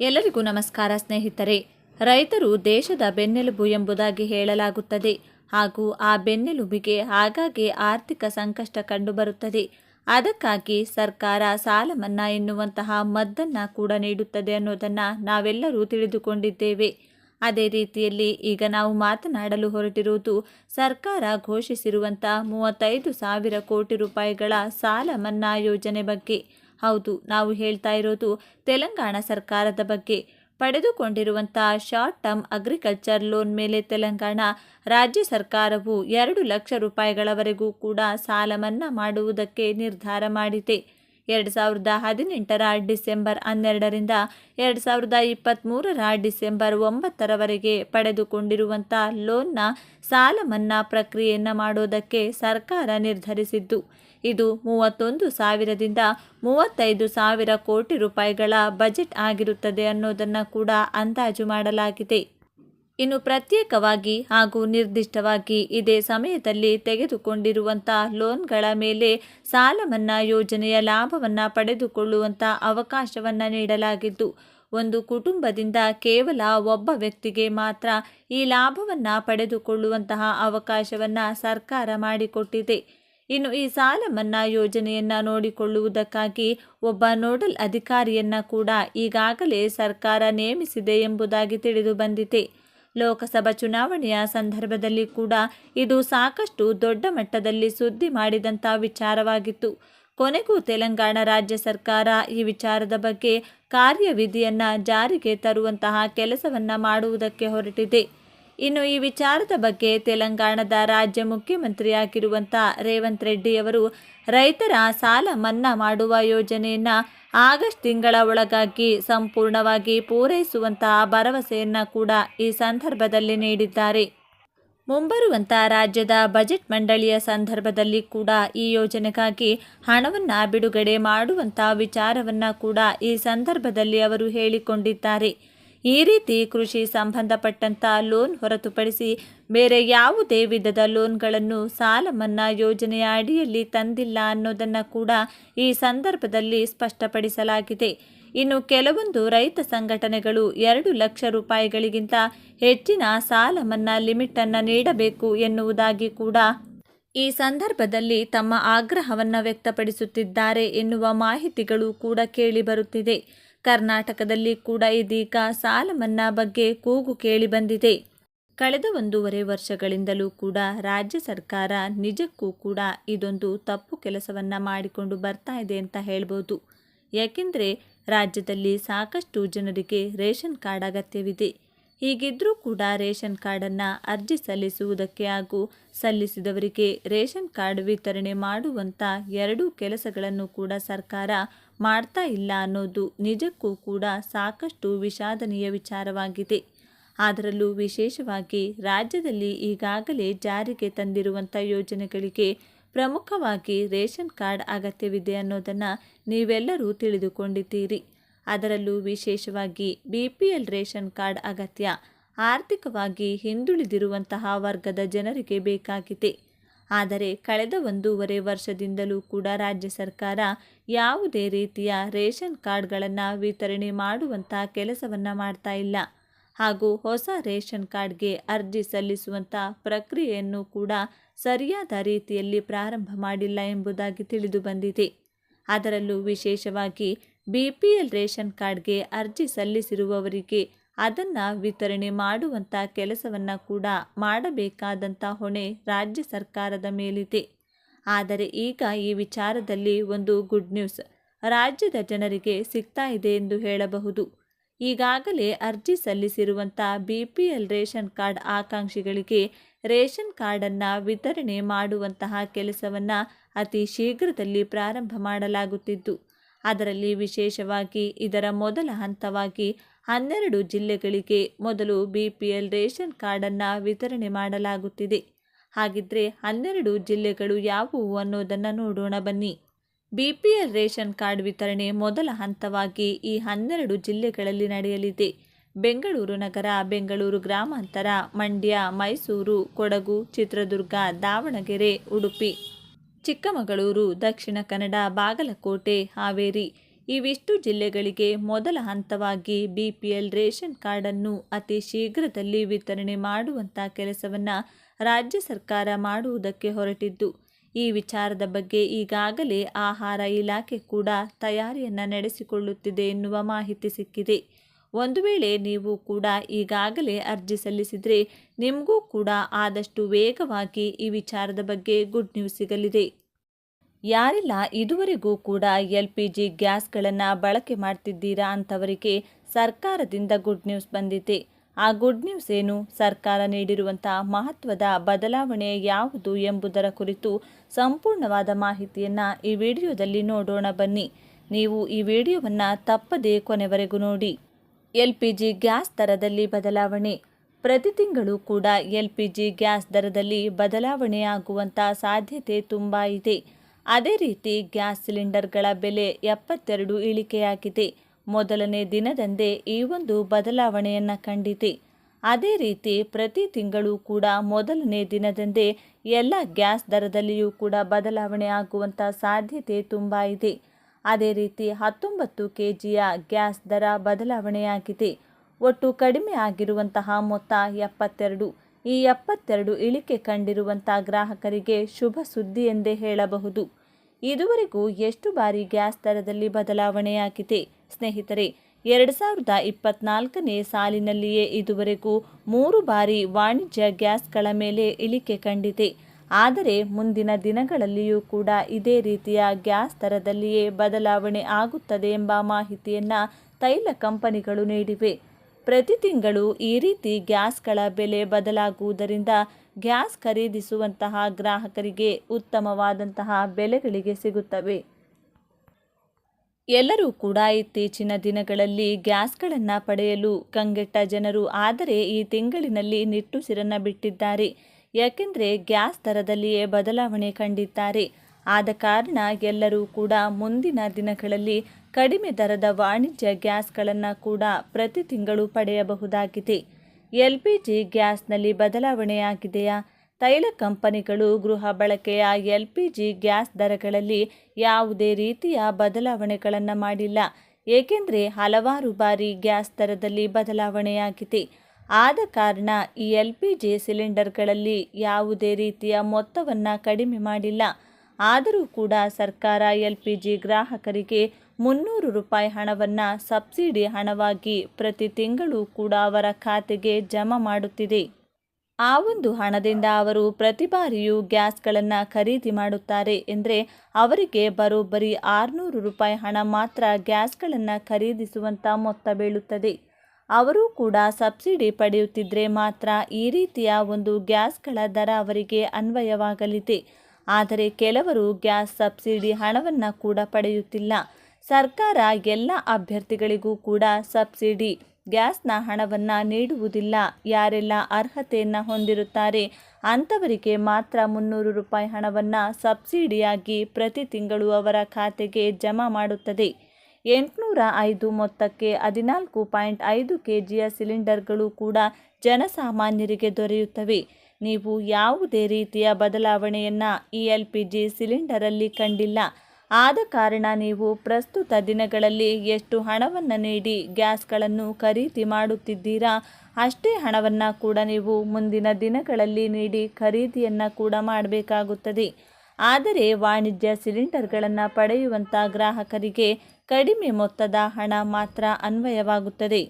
ಎಲ್ಲರಿಗೂ ನಮಸ್ಕಾರ ಸ್ನೇಹಿತರೆ. ರೈತರು ದೇಶದ ಬೆನ್ನೆಲುಬು ಎಂಬುದಾಗಿ ಹೇಳಲಾಗುತ್ತದೆ. ಹಾಗೂ ಆ ಬೆನ್ನೆಲುಬಿಗೆ ಆಗಾಗ್ಗೆ ಆರ್ಥಿಕ ಸಂಕಷ್ಟ ಕಂಡುಬರುತ್ತದೆ. ಅದಕ್ಕಾಗಿ ಸರ್ಕಾರ ಸಾಲ ಮನ್ನಾ ಎನ್ನುವಂತಹ ಮದ್ದನ್ನು ಕೂಡ ನೀಡುತ್ತದೆ ಅನ್ನೋದನ್ನು ನಾವೆಲ್ಲರೂ ತಿಳಿದುಕೊಂಡಿದ್ದೇವೆ. ಅದೇ ರೀತಿಯಲ್ಲಿ ಈಗ ನಾವು ಮಾತನಾಡಲು ಹೊರಟಿರುವುದು ಸರ್ಕಾರ ಘೋಷಿಸಿರುವಂಥ ಮೂವತ್ತೈದು ಸಾವಿರ ಕೋಟಿ ರೂಪಾಯಿಗಳ ಸಾಲ ಮನ್ನಾ ಯೋಜನೆ ಬಗ್ಗೆ. ಹೌದು, ನಾವು ಹೇಳ್ತಾ ಇರೋದು ತೆಲಂಗಾಣ ಸರ್ಕಾರದ ಬಗ್ಗೆ. ಪಡೆದುಕೊಂಡಿರುವಂತಹ ಶಾರ್ಟ್ ಟರ್ಮ್ ಅಗ್ರಿಕಲ್ಚರ್ ಲೋನ್ ಮೇಲೆ ತೆಲಂಗಾಣ ರಾಜ್ಯ ಸರ್ಕಾರವು ಎರಡು ಲಕ್ಷ ರೂಪಾಯಿಗಳವರೆಗೂ ಕೂಡ ಸಾಲ ಮನ್ನಾ ಮಾಡುವುದಕ್ಕೆ ನಿರ್ಧಾರ ಮಾಡಿದೆ. ಎರಡು ಸಾವಿರದ ಹದಿನೆಂಟರ ಡಿಸೆಂಬರ್ ಹನ್ನೆರಡರಿಂದ ಎರಡು ಸಾವಿರದ ಇಪ್ಪತ್ತ್ಮೂರರ ಡಿಸೆಂಬರ್ ಒಂಬತ್ತರವರೆಗೆ ಪಡೆದುಕೊಂಡಿರುವಂಥ ಲೋನ್ನ ಸಾಲ ಮನ್ನಾ ಪ್ರಕ್ರಿಯೆಯನ್ನು ಮಾಡೋದಕ್ಕೆ ಸರ್ಕಾರ ನಿರ್ಧರಿಸಿದ್ದು. ಇದು ಮೂವತ್ತೊಂದು ಸಾವಿರದಿಂದ ಮೂವತ್ತೈದು ಸಾವಿರ ಕೋಟಿ ರೂಪಾಯಿಗಳ ಬಜೆಟ್ ಆಗಿರುತ್ತದೆ ಅನ್ನೋದನ್ನು ಕೂಡ ಅಂದಾಜು ಮಾಡಲಾಗಿದೆ. ಇನ್ನು ಪ್ರತ್ಯೇಕವಾಗಿ ಹಾಗೂ ನಿರ್ದಿಷ್ಟವಾಗಿ ಇದೇ ಸಮಯದಲ್ಲಿ ತೆಗೆದುಕೊಂಡಿರುವಂಥ ಲೋನ್ಗಳ ಮೇಲೆ ಸಾಲ ಮನ್ನಾ ಯೋಜನೆಯ ಲಾಭವನ್ನು ಪಡೆದುಕೊಳ್ಳುವಂಥ ಅವಕಾಶವನ್ನು ನೀಡಲಾಗಿದ್ದು, ಒಂದು ಕುಟುಂಬದಿಂದ ಕೇವಲ ಒಬ್ಬ ವ್ಯಕ್ತಿಗೆ ಮಾತ್ರ ಈ ಲಾಭವನ್ನು ಪಡೆದುಕೊಳ್ಳುವಂತಹ ಅವಕಾಶವನ್ನು ಸರ್ಕಾರ ಮಾಡಿಕೊಟ್ಟಿದೆ. ಇನ್ನು ಈ ಸಾಲ ಮನ್ನಾ ಯೋಜನೆಯನ್ನು ನೋಡಿಕೊಳ್ಳುವುದಕ್ಕಾಗಿ ಒಬ್ಬ ನೋಡಲ್ ಅಧಿಕಾರಿಯನ್ನ ಕೂಡ ಈಗಾಗಲೇ ಸರ್ಕಾರ ನೇಮಿಸಿದೆ ಎಂಬುದಾಗಿ ತಿಳಿದು ಬಂದಿದೆ. ಲೋಕಸಭಾ ಚುನಾವಣೆಯ ಸಂದರ್ಭದಲ್ಲಿ ಕೂಡ ಇದು ಸಾಕಷ್ಟು ದೊಡ್ಡ ಮಟ್ಟದಲ್ಲಿ ಸುದ್ದಿ ಮಾಡಿದಂಥ ವಿಚಾರವಾಗಿತ್ತು. ಕೊನೆಗೂ ತೆಲಂಗಾಣ ರಾಜ್ಯ ಸರ್ಕಾರ ಈ ವಿಚಾರದ ಬಗ್ಗೆ ಕಾರ್ಯವಿಧಿಯನ್ನು ಜಾರಿಗೆ ತರುವಂತಹ ಕೆಲಸವನ್ನು ಮಾಡುವುದಕ್ಕೆ ಹೊರಟಿದೆ. ಇನ್ನು ಈ ವಿಚಾರದ ಬಗ್ಗೆ ತೆಲಂಗಾಣದ ರಾಜ್ಯ ಮುಖ್ಯಮಂತ್ರಿಯಾಗಿರುವಂಥ ರೇವಂತ್ ರೆಡ್ಡಿಯವರು ರೈತರ ಸಾಲ ಮನ್ನಾ ಮಾಡುವ ಯೋಜನೆಯನ್ನು ಆಗಸ್ಟ್ ತಿಂಗಳ ಒಳಗಾಗಿ ಸಂಪೂರ್ಣವಾಗಿ ಪೂರೈಸುವಂತಹ ಭರವಸೆಯನ್ನು ಕೂಡ ಈ ಸಂದರ್ಭದಲ್ಲಿ ನೀಡಿದ್ದಾರೆ. ಮುಂಬರುವಂಥ ರಾಜ್ಯದ ಬಜೆಟ್ ಮಂಡಳಿಯ ಸಂದರ್ಭದಲ್ಲಿ ಕೂಡ ಈ ಯೋಜನೆಗಾಗಿ ಹಣವನ್ನು ಬಿಡುಗಡೆ ಮಾಡುವಂಥ ವಿಚಾರವನ್ನು ಕೂಡ ಈ ಸಂದರ್ಭದಲ್ಲಿ ಅವರು ಹೇಳಿಕೊಂಡಿದ್ದಾರೆ. ಈ ರೀತಿ ಕೃಷಿ ಸಂಬಂಧಪಟ್ಟಂಥ ಲೋನ್ ಹೊರತುಪಡಿಸಿ ಬೇರೆ ಯಾವುದೇ ವಿಧದ ಲೋನ್ಗಳನ್ನು ಸಾಲ ಮನ್ನಾ ಯೋಜನೆಯ ಅಡಿಯಲ್ಲಿ ತಂದಿಲ್ಲ ಅನ್ನೋದನ್ನು ಕೂಡ ಈ ಸಂದರ್ಭದಲ್ಲಿ ಸ್ಪಷ್ಟಪಡಿಸಲಾಗಿದೆ. ಇನ್ನು ಕೆಲವೊಂದು ರೈತ ಸಂಘಟನೆಗಳು ಎರಡು ಲಕ್ಷ ರೂಪಾಯಿಗಳಿಗಿಂತ ಹೆಚ್ಚಿನ ಸಾಲ ಮನ್ನಾ ಲಿಮಿಟನ್ನು ನೀಡಬೇಕು ಎನ್ನುವುದಾಗಿ ಕೂಡ ಈ ಸಂದರ್ಭದಲ್ಲಿ ತಮ್ಮ ಆಗ್ರಹವನ್ನು ವ್ಯಕ್ತಪಡಿಸುತ್ತಿದ್ದಾರೆ ಎನ್ನುವ ಮಾಹಿತಿಗಳು ಕೂಡ ಕೇಳಿಬರುತ್ತಿದೆ ಕರ್ನಾಟಕದಲ್ಲಿ ಕೂಡ ಇದೀಗ ಸಾಲ ಮನ್ನಾ ಬಗ್ಗೆ ಕೂಗು ಕೇಳಿಬಂದಿದೆ ಕಳೆದ ಒಂದೂವರೆ ವರ್ಷಗಳಿಂದಲೂ ಕೂಡ ರಾಜ್ಯ ಸರ್ಕಾರ ನಿಜಕ್ಕೂ ಕೂಡ ಇದೊಂದು ತಪ್ಪು ಕೆಲಸವನ್ನು ಮಾಡಿಕೊಂಡು ಬರ್ತಾ ಇದೆ ಅಂತ ಹೇಳ್ಬೋದು. ಯಾಕೆಂದರೆ ರಾಜ್ಯದಲ್ಲಿ ಸಾಕಷ್ಟು ಜನರಿಗೆ ರೇಷನ್ ಕಾರ್ಡ್ ಅಗತ್ಯವಿದೆ. ಹೀಗಿದ್ದರೂ ಕೂಡ ರೇಷನ್ ಕಾರ್ಡನ್ನು ಅರ್ಜಿ ಸಲ್ಲಿಸುವುದಕ್ಕೆ ಹಾಗೂ ಸಲ್ಲಿಸಿದವರಿಗೆ ರೇಷನ್ ಕಾರ್ಡ್ ವಿತರಣೆ ಮಾಡುವಂಥ ಎರಡೂ ಕೆಲಸಗಳನ್ನು ಕೂಡ ಸರ್ಕಾರ ಮಾಡ್ತಾ ಇಲ್ಲ ಅನ್ನೋದು ನಿಜಕ್ಕೂ ಕೂಡ ಸಾಕಷ್ಟು ವಿಷಾದನೀಯ ವಿಚಾರವಾಗಿದೆ. ಅದರಲ್ಲೂ ವಿಶೇಷವಾಗಿ ರಾಜ್ಯದಲ್ಲಿ ಈಗಾಗಲೇ ಜಾರಿಗೆ ತಂದಿರುವಂಥ ಯೋಜನೆಗಳಿಗೆ ಪ್ರಮುಖವಾಗಿ ರೇಷನ್ ಕಾರ್ಡ್ ಅಗತ್ಯವಿದೆ ಅನ್ನೋದನ್ನು ನೀವೆಲ್ಲರೂ ತಿಳಿದುಕೊಂಡಿದ್ದೀರಿ. ಅದರಲ್ಲೂ ವಿಶೇಷವಾಗಿ B P L ration card ಅಗತ್ಯ ಆರ್ಥಿಕವಾಗಿ ಹಿಂದುಳಿದಿರುವಂತಹ ವರ್ಗದ ಜನರಿಗೆ ಬೇಕಾಗಿದೆ. ಆದರೆ ಕಳೆದ ಒಂದೂವರೆ ವರ್ಷದಿಂದಲೂ ಕೂಡ ರಾಜ್ಯ ಸರ್ಕಾರ ಯಾವುದೇ ರೀತಿಯ ರೇಷನ್ ಕಾರ್ಡ್ಗಳನ್ನು ವಿತರಣೆ ಮಾಡುವಂಥ ಕೆಲಸವನ್ನು ಮಾಡ್ತಾ ಇಲ್ಲ. ಹಾಗೂ ಹೊಸ ರೇಷನ್ ಕಾರ್ಡ್ಗೆ ಅರ್ಜಿ ಸಲ್ಲಿಸುವಂಥ ಪ್ರಕ್ರಿಯೆಯನ್ನು ಕೂಡ ಸರಿಯಾದ ರೀತಿಯಲ್ಲಿ ಪ್ರಾರಂಭ ಮಾಡಿಲ್ಲ ಎಂಬುದಾಗಿ ತಿಳಿದು ಬಂದಿದೆ. ಅದರಲ್ಲೂ ವಿಶೇಷವಾಗಿ ಬಿ ಪಿ ಎಲ್ ರೇಷನ್ ಕಾರ್ಡ್ಗೆ ಅರ್ಜಿ ಸಲ್ಲಿಸಿರುವವರಿಗೆ ಅದನ್ನು ವಿತರಣೆ ಮಾಡುವಂಥ ಕೆಲಸವನ್ನು ಕೂಡ ಮಾಡಬೇಕಾದಂಥ ಹೊಣೆ ರಾಜ್ಯ ಸರ್ಕಾರದ ಮೇಲಿದೆ. ಆದರೆ ಈಗ ಈ ವಿಚಾರದಲ್ಲಿ ಒಂದು ಗುಡ್ ನ್ಯೂಸ್ ರಾಜ್ಯದ ಜನರಿಗೆ ಸಿಗ್ತಾ ಇದೆ ಎಂದು ಹೇಳಬಹುದು. ಈಗಾಗಲೇ ಅರ್ಜಿ ಸಲ್ಲಿಸಿರುವಂಥ B P L ration card ಆಕಾಂಕ್ಷಿಗಳಿಗೆ ration ಕಾರ್ಡನ್ನು ವಿತರಣೆ ಮಾಡುವಂತಹ ಕೆಲಸವನ್ನು ಅತಿ ಶೀಘ್ರದಲ್ಲಿ ಪ್ರಾರಂಭ ಮಾಡಲಾಗುತ್ತಿದ್ದು, ಅದರಲ್ಲಿ ವಿಶೇಷವಾಗಿ ಇದರ ಮೊದಲ ಹಂತವಾಗಿ ಹನ್ನೆರಡು ಜಿಲ್ಲೆಗಳಿಗೆ ಮೊದಲು ಬಿ ಪಿ ಎಲ್ ರೇಷನ್ ಕಾರ್ಡನ್ನು ವಿತರಣೆ ಮಾಡಲಾಗುತ್ತಿದೆ. ಹಾಗಿದ್ರೆ ಹನ್ನೆರಡು ಜಿಲ್ಲೆಗಳು ಯಾವುವು ಅನ್ನೋದನ್ನು ನೋಡೋಣ ಬನ್ನಿ. B P L ration card ವಿತರಣೆ ಮೊದಲ ಹಂತವಾಗಿ ಈ ಹನ್ನೆರಡು ಜಿಲ್ಲೆಗಳಲ್ಲಿ ನಡೆಯಲಿದೆ. ಬೆಂಗಳೂರು ನಗರ, ಬೆಂಗಳೂರು ಗ್ರಾಮಾಂತರ, ಮಂಡ್ಯ, ಮೈಸೂರು, ಕೊಡಗು, ಚಿತ್ರದುರ್ಗ, ದಾವಣಗೆರೆ, ಉಡುಪಿ, ಚಿಕ್ಕಮಗಳೂರು, ದಕ್ಷಿಣ ಕನ್ನಡ, ಬಾಗಲಕೋಟೆ, ಹಾವೇರಿ ಇವಿಷ್ಟು ಜಿಲ್ಲೆಗಳಿಗೆ ಮೊದಲ ಹಂತವಾಗಿ ಬಿಪಿಎಲ್ ರೇಷನ್ ಕಾರ್ಡನ್ನು ಅತಿ ಶೀಘ್ರದಲ್ಲಿ ವಿತರಣೆ ಮಾಡುವಂಥ ಕೆಲಸವನ್ನು ರಾಜ್ಯ ಸರ್ಕಾರ ಮಾಡುವುದಕ್ಕೆ ಹೊರಟಿದ್ದು, ಈ ವಿಚಾರದ ಬಗ್ಗೆ ಈಗಾಗಲೇ ಆಹಾರ ಇಲಾಖೆ ಕೂಡ ತಯಾರಿಯನ್ನು ನಡೆಸಿಕೊಳ್ಳುತ್ತಿದೆ ಎನ್ನುವ ಮಾಹಿತಿ ಸಿಕ್ಕಿದೆ. ಒಂದು ವೇಳೆ ನೀವು ಕೂಡ ಈಗಾಗಲೇ ಅರ್ಜಿ ಸಲ್ಲಿಸಿದರೆ, ನಿಮಗೂ ಕೂಡ ಆದಷ್ಟು ವೇಗವಾಗಿ ಈ ವಿಚಾರದ ಬಗ್ಗೆ ಗುಡ್ ನ್ಯೂಸ್ ಸಿಗಲಿದೆ. ಯಾರೆಲ್ಲ, ಇದುವರೆಗೂ ಕೂಡ ಎಲ್ ಪಿ ಜಿ ಗ್ಯಾಸ್ಗಳನ್ನು ಬಳಕೆ ಮಾಡ್ತಿದ್ದೀರಾ ಅಂಥವರಿಗೆ ಸರ್ಕಾರದಿಂದ ಗುಡ್ ನ್ಯೂಸ್ ಬಂದಿದೆ. ಆ ಗುಡ್ ನ್ಯೂಸ್ ಏನು? ಸರ್ಕಾರ ನೀಡಿರುವಂಥ ಮಹತ್ವದ ಬದಲಾವಣೆ ಯಾವುದು ಎಂಬುದರ ಕುರಿತು ಸಂಪೂರ್ಣವಾದ ಮಾಹಿತಿಯನ್ನು ಈ ವಿಡಿಯೋದಲ್ಲಿ ನೋಡೋಣ ಬನ್ನಿ. ನೀವು ಈ ವಿಡಿಯೋವನ್ನು ತಪ್ಪದೇ ಕೊನೆವರೆಗೂ ನೋಡಿ. ಎಲ್ ಪಿ ಜಿ ಗ್ಯಾಸ್ ದರದಲ್ಲಿ ಬದಲಾವಣೆ. ಪ್ರತಿ ತಿಂಗಳು ಕೂಡ ಎಲ್ ಪಿ ಜಿ ಗ್ಯಾಸ್ ದರದಲ್ಲಿ ಬದಲಾವಣೆಯಾಗುವಂಥ ಸಾಧ್ಯತೆ ತುಂಬ ಇದೆ. ಅದೇ ರೀತಿ ಗ್ಯಾಸ್ ಸಿಲಿಂಡರ್ಗಳ ಬೆಲೆ ಎಪ್ಪತ್ತೆರಡು ಇಳಿಕೆಯಾಗಿದೆ. ಮೊದಲನೇ ದಿನದಂದೇ ಈ ಒಂದು ಬದಲಾವಣೆಯನ್ನು ಕಂಡಿದೆ. ಅದೇ ರೀತಿ ಪ್ರತಿ ತಿಂಗಳು ಕೂಡ ಮೊದಲನೇ ದಿನದಂದೇ ಎಲ್ಲ ಗ್ಯಾಸ್ ದರದಲ್ಲಿಯೂ ಕೂಡ ಬದಲಾವಣೆ ಆಗುವಂಥ ಸಾಧ್ಯತೆ ತುಂಬ ಇದೆ. ಅದೇ ರೀತಿ ಹತ್ತೊಂಬತ್ತು ಕೆ ಜಿಯ ಗ್ಯಾಸ್ ದರ ಬದಲಾವಣೆಯಾಗಿದೆ. ಒಟ್ಟು ಕಡಿಮೆ ಆಗಿರುವಂತಹ ಮೊತ್ತ ಎಪ್ಪತ್ತೆರಡು. ಈ ಎಪ್ಪತ್ತೆರಡು ಇಳಿಕೆ ಕಂಡಿರುವಂಥ ಗ್ರಾಹಕರಿಗೆ ಶುಭ ಸುದ್ದಿ ಎಂದೇ ಹೇಳಬಹುದು. ಇದುವರೆಗೂ ಎಷ್ಟು ಬಾರಿ ಗ್ಯಾಸ್ ದರದಲ್ಲಿ ಬದಲಾವಣೆಯಾಗಿದೆ? ಸ್ನೇಹಿತರೆ, ಎರಡು ಸಾವಿರದ ಇಪ್ಪತ್ನಾಲ್ಕನೇ ಸಾಲಿನಲ್ಲಿಯೇ ಇದುವರೆಗೂ ಮೂರು ಬಾರಿ ವಾಣಿಜ್ಯ ಗ್ಯಾಸ್ಗಳ ಮೇಲೆ ಇಳಿಕೆ ಕಂಡಿದೆ. ಆದರೆ ಮುಂದಿನ ದಿನಗಳಲ್ಲಿಯೂ ಕೂಡ ಇದೇ ರೀತಿಯ ಗ್ಯಾಸ್ ದರದಲ್ಲಿಯೇ ಬದಲಾವಣೆ ಆಗುತ್ತದೆ ಎಂಬ ಮಾಹಿತಿಯನ್ನು ತೈಲ ಕಂಪನಿಗಳು ನೀಡಿವೆ. ಪ್ರತಿ ತಿಂಗಳು ಈ ರೀತಿ ಗ್ಯಾಸ್ಗಳ ಬೆಲೆ ಬದಲಾಗುವುದರಿಂದ ಗ್ಯಾಸ್ ಖರೀದಿಸುವಂತಹ ಗ್ರಾಹಕರಿಗೆ ಉತ್ತಮವಾದಂತಹ ಬೆಲೆಗಳಿಗೆ ಸಿಗುತ್ತವೆ. ಎಲ್ಲರೂ ಕೂಡ ಇತ್ತೀಚಿನ ದಿನಗಳಲ್ಲಿ ಗ್ಯಾಸ್ಗಳನ್ನು ಪಡೆಯಲು ಕಂಗೆಟ್ಟ ಜನರು ಆದರೆ ಈ ತಿಂಗಳಿನಲ್ಲಿ ನಿಟ್ಟುಸಿರನ್ನು ಬಿಟ್ಟಿದ್ದಾರೆ. ಯಾಕೆಂದರೆ ಗ್ಯಾಸ್ ದರದಲ್ಲಿಯೇ ಬದಲಾವಣೆ ಕಂಡಿದ್ದಾರೆ. ಆದ ಕಾರಣ ಎಲ್ಲರೂ ಕೂಡ ಮುಂದಿನ ದಿನಗಳಲ್ಲಿ ಕಡಿಮೆ ದರದ ವಾಣಿಜ್ಯ ಗ್ಯಾಸ್ಗಳನ್ನು ಕೂಡ ಪ್ರತಿ ತಿಂಗಳು ಪಡೆಯಬಹುದಾಗಿದೆ. ಎಲ್ ಪಿ ಜಿ ಗ್ಯಾಸ್ನಲ್ಲಿ ಬದಲಾವಣೆಯಾಗಿದೆಯಾ? ತೈಲ ಕಂಪನಿಗಳು ಗೃಹ ಬಳಕೆಯ ಎಲ್ ಪಿ ಜಿ ಗ್ಯಾಸ್ ದರಗಳಲ್ಲಿ ಯಾವುದೇ ರೀತಿಯ ಬದಲಾವಣೆಗಳನ್ನು ಮಾಡಿಲ್ಲ. ಏಕೆಂದರೆ ಹಲವಾರು ಬಾರಿ ಗ್ಯಾಸ್ ದರದಲ್ಲಿ ಬದಲಾವಣೆಯಾಗಿದೆ. ಆದ ಕಾರಣ ಈ ಎಲ್ ಪಿ ಜಿ ಸಿಲಿಂಡರ್ಗಳಲ್ಲಿ ಯಾವುದೇ ರೀತಿಯ ಮೊತ್ತವನ್ನು ಕಡಿಮೆ ಮಾಡಿಲ್ಲ. ಆದರೂ ಕೂಡ ಸರ್ಕಾರ ಎಲ್ ಪಿ ಜಿ ಗ್ರಾಹಕರಿಗೆ ಮುನ್ನೂರು ರೂಪಾಯಿ ಹಣವನ್ನು ಸಬ್ಸಿಡಿ ಹಣವಾಗಿ ಪ್ರತಿ ತಿಂಗಳು ಕೂಡ ಅವರ ಖಾತೆಗೆ ಜಮಾ ಮಾಡುತ್ತಿದೆ. ಆ ಒಂದು ಹಣದಿಂದ ಅವರು ಪ್ರತಿ ಬಾರಿಯೂ ಗ್ಯಾಸ್ಗಳನ್ನು ಖರೀದಿ ಮಾಡುತ್ತಾರೆ ಎಂದರೆ ಅವರಿಗೆ ಬರೋಬ್ಬರಿ ಆರುನೂರು ರೂಪಾಯಿ ಹಣ ಮಾತ್ರ ಗ್ಯಾಸ್ಗಳನ್ನು ಖರೀದಿಸುವಂಥ ಮೊತ್ತ ಬೀಳುತ್ತದೆ. ಅವರು ಕೂಡ ಸಬ್ಸಿಡಿ ಪಡೆಯುತ್ತಿದ್ದರೆ ಮಾತ್ರ ಈ ರೀತಿಯ ಒಂದು ಗ್ಯಾಸ್ಗಳ ದರ ಅವರಿಗೆ ಅನ್ವಯವಾಗಲಿದೆ. ಆದರೆ ಕೆಲವರು ಗ್ಯಾಸ್ ಸಬ್ಸಿಡಿ ಹಣವನ್ನು ಕೂಡ ಪಡೆಯುತ್ತಿಲ್ಲ. ಸರ್ಕಾರ ಎಲ್ಲ ಅಭ್ಯರ್ಥಿಗಳಿಗೂ ಕೂಡ ಸಬ್ಸಿಡಿ, ಗ್ಯಾಸ್ನ ಹಣವನ್ನು ನೀಡುವುದಿಲ್ಲ. ಯಾರೆಲ್ಲ ಅರ್ಹತೆಯನ್ನು ಹೊಂದಿರುತ್ತಾರೆ ಅಂಥವರಿಗೆ ಮಾತ್ರ ಮುನ್ನೂರು ರೂಪಾಯಿ ಹಣವನ್ನು ಸಬ್ಸಿಡಿಯಾಗಿ ಪ್ರತಿ ತಿಂಗಳು ಅವರ ಖಾತೆಗೆ ಜಮಾ ಮಾಡುತ್ತದೆ. ಎಂಟುನೂರ ಐದು ಮೊತ್ತಕ್ಕೆ ಹದಿನಾಲ್ಕು ಪಾಯಿಂಟ್ ಐದು ಕೆ ಜಿಯ ಸಿಲಿಂಡರ್ಗಳು ಕೂಡ ಜನಸಾಮಾನ್ಯರಿಗೆ ದೊರೆಯುತ್ತವೆ. ನೀವು ಯಾವುದೇ ರೀತಿಯ ಬದಲಾವಣೆಯನ್ನು ಈ ಎಲ್ ಪಿ ಜಿ ಸಿಲಿಂಡರಲ್ಲಿ ಕಂಡಿಲ್ಲ. ಆದ ಕಾರಣ ನೀವು ಪ್ರಸ್ತುತ ದಿನಗಳಲ್ಲಿ ಎಷ್ಟು ಹಣವನ್ನು ನೀಡಿ ಗ್ಯಾಸ್ಗಳನ್ನು ಖರೀದಿ ಮಾಡುತ್ತಿದ್ದೀರಾ, ಅಷ್ಟೇ ಹಣವನ್ನು ಕೂಡ ನೀವು ಮುಂದಿನ ದಿನಗಳಲ್ಲಿ ನೀಡಿ ಖರೀದಿಯನ್ನು ಕೂಡ ಮಾಡಬೇಕಾಗುತ್ತದೆ. ಆದರೆ ವಾಣಿಜ್ಯ ಸಿಲಿಂಡರ್ಗಳನ್ನು ಪಡೆಯುವಂಥ ಗ್ರಾಹಕರಿಗೆ ಕಡಿಮೆ ಮೊತ್ತದ ಹಣ ಮಾತ್ರ ಅನ್ವಯವಾಗುತ್ತದೆ.